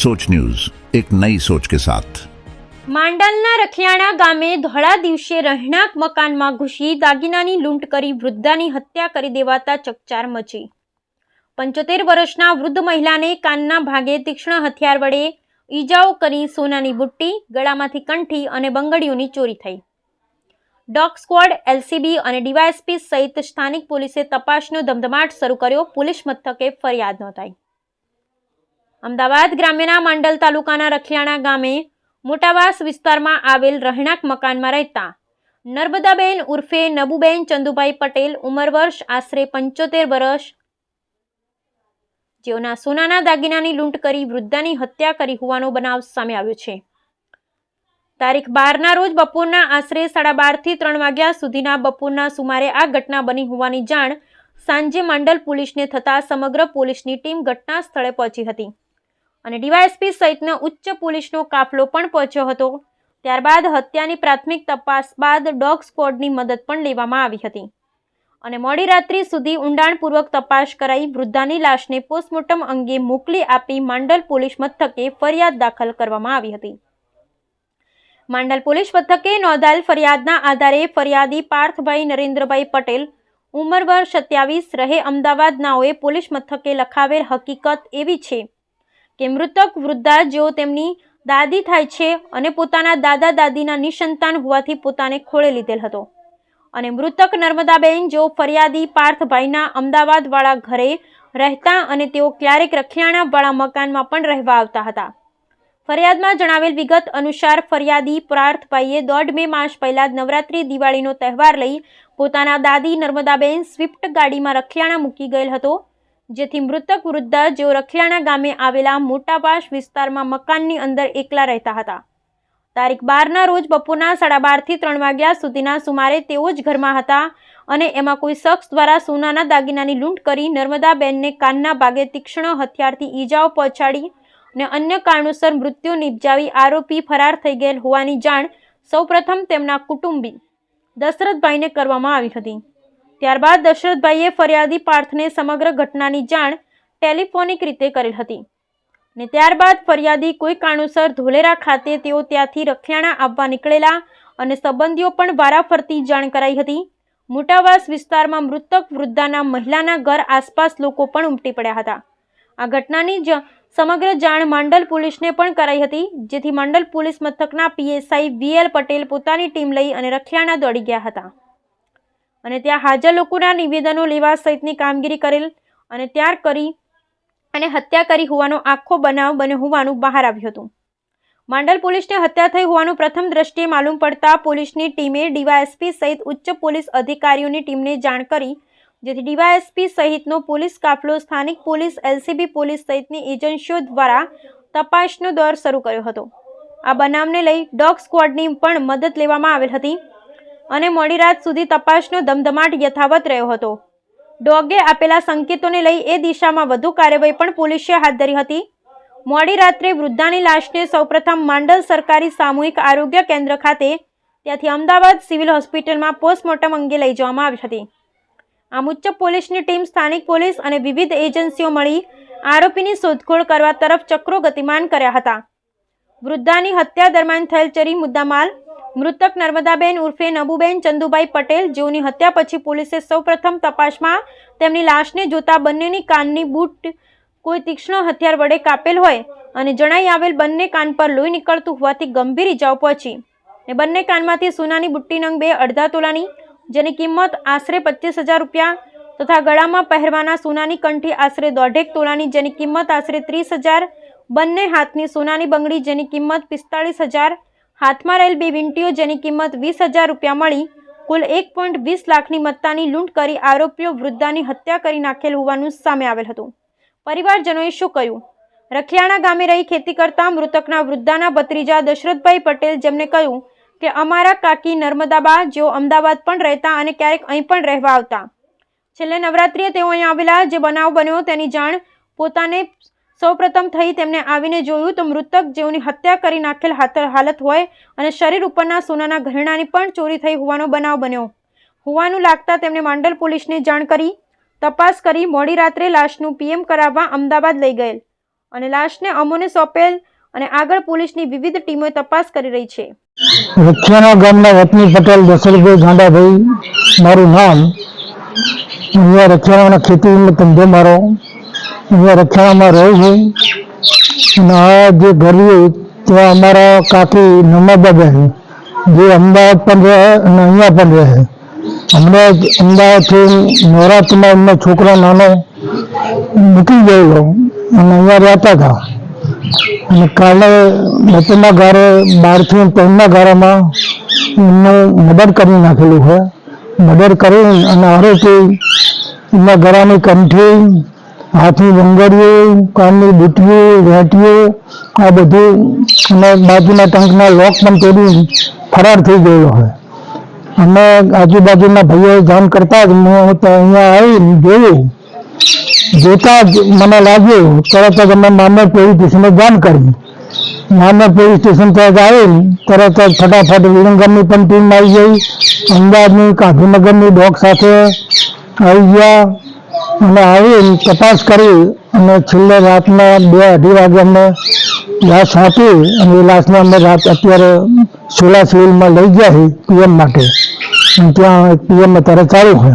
સોચ news, એક નઈ સોચ કે સાથ. માંડલના રખિયાણા ગામે ધોળા દિવસે રહેણાંક મકાનમાં ઘૂસી દાગીનાની લૂંટ કરી વૃદ્ધાની હત્યા કરી દેવાતા ચકચાર મચી. પંચોતેર વર્ષના વૃદ્ધ મહિલાને કાનના ભાગે તીક્ષ્ણ હથિયાર વડે ઈજાઓ કરી સોનાની બુટ્ટી, ગળામાંથી કંઠી અને બંગડીઓની ચોરી થઈ. ડોગ સ્ક્વોડ, એલસીબી અને ડીવાયએસપી સહિત સ્થાનિક પોલીસે તપાસનો ધમધમાટ શરૂ કર્યો. પોલીસ મથકે ફરિયાદ નોંધાઈ. અમદાવાદ ગ્રામ્યના માંડલ તાલુકાના રખિયાણા ગામે મોટાવાસ વિસ્તારમાં આવેલ રહેણાંક મકાનમાં રહેતા નર્મદાબેન ઉર્ફે નબુબેન ચંદુભાઈ પટેલ ઉંમર વર્ષ આશરે પંચોતેર વર્ષ. જેઓના સોનાના દાગીનાની લૂંટ કરી વૃદ્ધાની હત્યા કરી હોવાનો બનાવ સામે આવ્યો છે. તારીખ બારના રોજ બપોરના આશરે સાડા બારથી ત્રણ વાગ્યા સુધીના બપોરના સુમારે આ ઘટના બની હોવાની જાણ સાંજે માંડલ પોલીસને થતાં સમગ્ર પોલીસની ટીમ ઘટના સ્થળે પહોંચી હતી. અને ડીવાયએસપી સહિતનો ઉચ્ચ પોલીસનો કાફલો પણ પહોંચ્યો હતો. ત્યારબાદ હત્યાની પ્રાથમિક તપાસ બાદ ડોગ સ્ક્વોડની મદદ પણ લેવામાં આવી હતી. અને મોડી રાત્રિ સુધી ઊંડાણપૂર્વક તપાસ કરાઈ વૃદ્ધાની લાશને પોસ્ટમોર્ટમ અંગે મોકલી આપી માંડલ પોલીસ મથકે ફરિયાદ દાખલ કરવામાં આવી હતી. માંડલ પોલીસ મથકે નોંધાયેલ ફરિયાદના આધારે ફરિયાદી પાર્થભાઈ નરેન્દ્રભાઈ પટેલ, ઉંમર વર્ષ સત્યાવીસ, રહે અમદાવાદનાઓએ પોલીસ મથકે લખાવેલ હકીકત એવી છે કે મૃતક વૃદ્ધા જેઓ તેમની દાદી થાય છે અને પોતાના દાદા દાદીના નિસંતાન હોવાથી પોતાને ખોળે લીધેલ હતો. અને મૃતક નર્મદાબેન જેઓ ફરિયાદી પાર્થભાઈના અમદાવાદવાળા ઘરે રહેતા અને તેઓ ક્યારેક રખિયાણાવાળા મકાનમાં પણ રહેવા આવતા હતા. ફરિયાદમાં જણાવેલ વિગત અનુસાર ફરિયાદી પાર્થભાઈએ દોઢ મે માસ પહેલાં નવરાત્રી દિવાળીનો તહેવાર લઈ પોતાના દાદી નર્મદાબેન સ્વિફ્ટ ગાડીમાં રખિયાણા મૂકી ગયેલ હતો. જેથી મૃતક વૃદ્ધા જેઓ રખિયાણા ગામે આવેલા મોટાપાશ વિસ્તારમાં મકાનની અંદર એકલા રહેતા હતા. તારીખ બારના રોજ બપોરના સાડા બારથી ત્રણ વાગ્યા સુધીના સુમારે તેઓ જ ઘરમાં હતા અને એમાં કોઈ શખ્સ દ્વારા સોનાના દાગીનાની લૂંટ કરી નર્મદાબેનને કાનના ભાગે તીક્ષ્ણ હથિયારથી ઈજાઓ પહોંચાડી અને અન્ય કારણોસર મૃત્યુ નિપજાવી આરોપી ફરાર થઈ ગયેલ હોવાની જાણ સૌપ્રથમ તેમના કુટુંબી દશરથભાઈને કરવામાં આવી હતી. ત્યારબાદ દશરથભાઈએ ફરિયાદી પાર્થને સમગ્ર ઘટનાની જાણ ટેલિફોનિક રીતે કરેલ હતી. ને ત્યારબાદ ફરિયાદી કોઈ કારણોસર ધોલેરા ખાતે તેઓ ત્યાંથી રખિયાણા આવવા નીકળેલા અને સંબંધીઓ પણ વારાફરતી જાણ કરાઈ હતી. મોટાવાસ વિસ્તારમાં મૃતક વૃદ્ધાના મહિલાના ઘર આસપાસ લોકો પણ ઉમટી પડ્યા હતા. આ ઘટનાની જ સમગ્ર જાણ માંડલ પોલીસને પણ કરાઈ હતી, જેથી માંડલ પોલીસ મથકના પીએસઆઈ વીએલ પટેલ પોતાની ટીમ લઈ અને રખિયાણા દોડી ગયા હતા. અને ત્યાં હાજર લોકોના નિવેદનો લેવા સહિતની કામગીરી કરેલ અને ત્યાર કરી અને હત્યા કરી હોવાનો આખો બનાવ બન્યો હોવાનું બહાર આવ્યું હતું. માંડલ પોલીસને હત્યા થઈ હોવાનું પ્રથમ દ્રષ્ટિએ માલુમ પડતા પોલીસની ટીમે ડીવાયએસપી સહિત ઉચ્ચ પોલીસ અધિકારીઓની ટીમને જાણ કરી, જેથી ડીવાયએસપી સહિતનો પોલીસ કાફલો, સ્થાનિક પોલીસ, એલસીબી પોલીસ સહિતની એજન્સીઓ દ્વારા તપાસનો દોર શરૂ કર્યો હતો. આ બનાવને લઈ ડોગ સ્ક્વોડની પણ મદદ લેવામાં આવેલ હતી. અને મોડી રાત સુધી તપાસનો ધમધમાટ યથાવત રહ્યો હતો. ડોગે આપેલા સંકેતોને લઈ એ દિશામાં વધુ કાર્યવાહી પણ પોલીસે હાથ ધરી હતી. મોડી રાત્રે વૃદ્ધાની લાશને સૌપ્રથમ માંડલ સરકારી સામૂહિક આરોગ્ય કેન્દ્ર ખાતે, ત્યાંથી અમદાવાદ સિવિલ હોસ્પિટલમાં પોસ્ટમોર્ટમ અંગે લઈ જવામાં આવી હતી. આમ ઉચ્ચ પોલીસની ટીમ સ્થાનિક પોલીસ અને વિવિધ એજન્સીઓ મળી આરોપીની શોધખોળ કરવા તરફ ચક્રો ગતિમાન કર્યા હતા. વૃદ્ધાની હત્યા દરમિયાન થયેલ ચરી મુદ્દામાલ મૃતક નર્મદાબેન ઉર્ફે નબુબેન ચંદુભાઈ પટેલ જેઓની હત્યા પછી પોલીસે સૌપ્રથમ તપાસમાં તેમની લાશને જોતા બંનેની કાનની બૂટ કોઈ તીક્ષ્ણ હથિયાર વડે કાપેલ હોય અને જણાઈ આવેલ બંને કાન પર લોહી નીકળતું હોવાથી ગંભીર ઇજાઓ પહોંચી. ને બંને કાનમાંથી સોનાની બુટ્ટી નંગ બે અડધા તોલાની, જેની કિંમત આશરે પચીસ હજાર રૂપિયા તથા ગળામાં પહેરવાના સોનાની કંઠી આશરે દોઢેક તોલાની, જેની કિંમત આશરે ત્રીસ હજાર, બંને હાથની સોનાની બંગડી, જેની કિંમત પિસ્તાળીસ હજાર હાથમાં રહેલ બે વિંટીઓ જેની કિંમત વીસ હજાર રૂપિયા મળી, કુલ એક પોઈન્ટ વીસ લાખની મત્તાની લૂંટ કરી આરોપીઓ વૃદ્ધાની હત્યા કરી નાખેલ હોવાનું સામે આવેલ હતું. પરિવારજનોએ શું કહ્યું? રખિયાણા ગામે રહી ખેતી કરતા મૃતકના વૃદ્ધાના ભત્રીજા દશરથભાઈ પટેલ જેમને કહ્યું કે, અમારા કાકી નર્મદાબા, જેઓ અમદાવાદ પણ રહેતા અને ક્યારેક અહીં પણ રહેવા આવતા. છેલ્લે નવરાત્રિએ તેઓ અહીં આવેલા, જે બનાવ બન્યો તેની જાણ પોતાને સૌપ્રથમ થઈ તેમને આવીને જોયું તો મૃતક જેઓની હત્યા કરી નાખેલ હાલત હોય અને શરીર ઉપરના સોનાના ઘરેણાની પણ ચોરી થઈ હોવાનો બનાવ બન્યો. હોવાનું લાગતા તેમણે માંડલ પોલીસને જાણ કરી, તપાસ કરી મોડી રાત્રે લાશનું પીએમ કરાવવા અમદાવાદ લઈ ગયેલ અને લાશને અમોને સોંપેલ અને આગળ પોલીસની વિવિધ ટીમો તપાસ કરી રહી છે. રખિયાણા ગામના વતની પટેલ, દશરથભાઈ ગાંડાભાઈ, મારું નામ. અહીંયા રખિયાણાના ખેતીનો ધંધો મારો. અહીંયા રખિયાણામાં રહું છું અને આ જે ઘર ત્યાં અમારા કાકી નમાબાબેન જે અમદાવાદ પણ રહે અને અહીંયા પણ રહે હમણાં જ અમદાવાદથી નવરાત્રિમાં એમનો છોકરો નાનો મૂકી ગયેલો અને અહીંયા રહેતા હતા અને કાલે બપોરના ગારે બારથી ત્રણના ગારામાં એમનું મર્ડર કરી નાખેલું છે મર્ડર કરી અને આરોપી એમના ગળાની કંઠી હાથની બંગડીઓ કાનની બુટીઓ વેટીઓ આ બધું અને બાજુના ટંકના લોક પણ તોડી ફરાર થઈ ગયેલો હોય. અમે આજુબાજુના ભાઈઓએ જાણ કરતા જ હું તો અહીંયા આવીને જોયું. જોતા જ મને લાગ્યું, તરત જ અમે મામર પોલીસ સ્ટેશને જાણ કરી. મામર પોલીસ સ્ટેશન ત્યાં આવી તરત જ ફટાફટ વિરંગમની પણ ટીમ આવી ગઈ. અમદાવાદની, ગાંધીનગરની ડોગ સાથે આવી ગયા. અને આવી તપાસ કરી અને છેલ્લે રાતના બે અઢી વાગે અમને લાશ આપી અને એ લાશને અમે રાત અત્યારે સોલા સિવિલમાં લઈ ગયા છીએ પીએમ માટે. ત્યાં ત્યાં પીએમ અત્યારે ચાલુ છે.